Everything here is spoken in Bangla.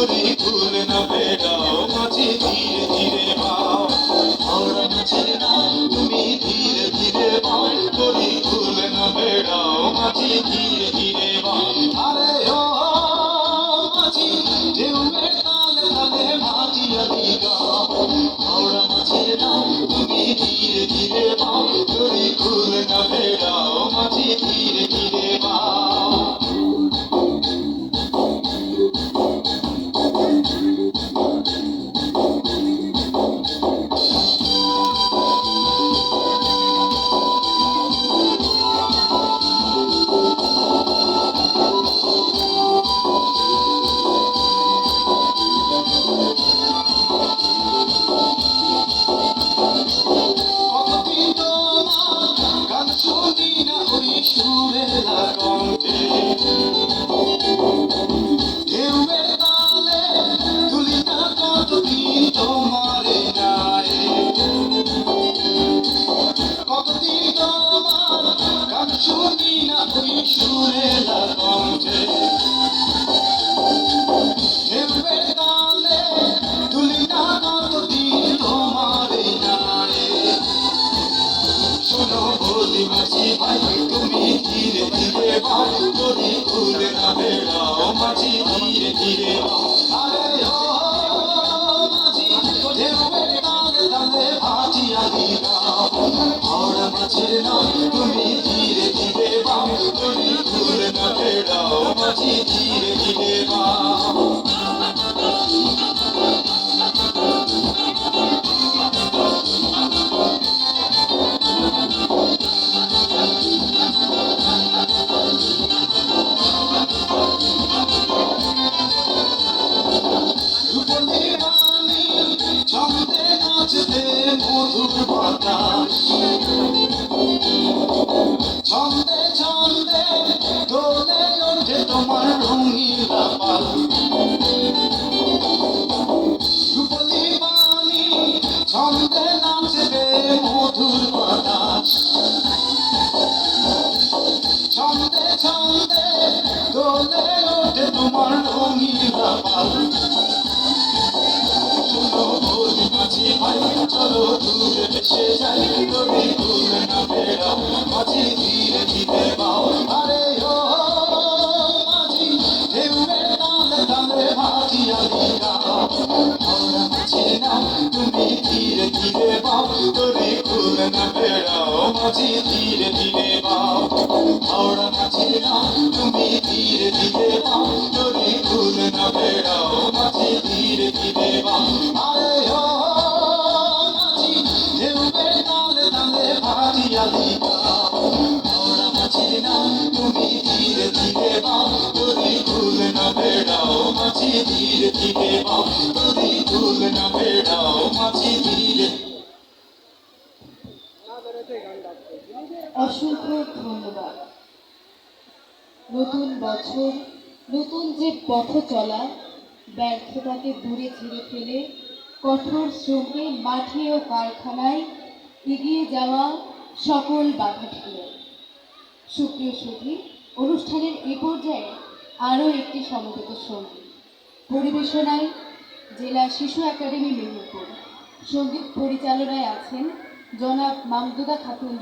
তরি ভুল না বেড়াও মাঝে ধীরে ধীরে বাও হাওড়া মাঝে নাও তুমি ধীরে ধীরে বাও তরি ফুল না বেড়াও মাঝে ধীরে সুরের কণ্ঠে ঢেউয়ের তালে তুলি না কতদিন তোমার গায়ে শোনো বলি মাঝি ভাই তুমি ধীরে ধীরে বাও তরি ভুলে না বেড়াও মাঝি তুমি না বেড়াও মাঝি ধীরে ধীরে নাচতে মধুর বাতাস তোমার রঙিন পাল রূপলি বাণী ছন্দে মধুর বাতাস ছন্দে তোমার শোনো বলি মাঝি ভাই চলো দূরে ভেসে যাই, তুমি না বেড়াও মাঝি ধীরে ধীরে বাও বেড়াও মাঝি ধীরে ধীরে বাও হাওড়া মাঝির নাম তুমি ধীরে ধীরে বাও তোরে খুলে না বেড়াও মাঝি ধীরে ধীরে বাও আরে ও মাঝি ঢেউয়ের তালে তালে ভাটিয়া দিগাও হাওড়া মাঝির নাম তুমি ধীরে ধীরে বাও তোরে খুলে না বেড়াও মাঝি ধীরে ধীরে বাও অসংখ্য ধন্যবাদ। নতুন বছর, নতুন যে পথ চলা, ব্যর্থতাকে দূরে ছেড়ে ফেলে, কঠোর শ্রমে মাঠে ও কারখানায় এগিয়ে যাওয়া সকল বাধা ঠেলে। সুপ্রিয় সুধী, অনুষ্ঠানের এ পর্যায়ে আরও একটি সমবেত সংগীত। পরিবেশনায় জেলা শিশু একাডেমি মেহেরপুর। সংগীত পরিচালনায় আছেন জনাব মামদুদা খাতুন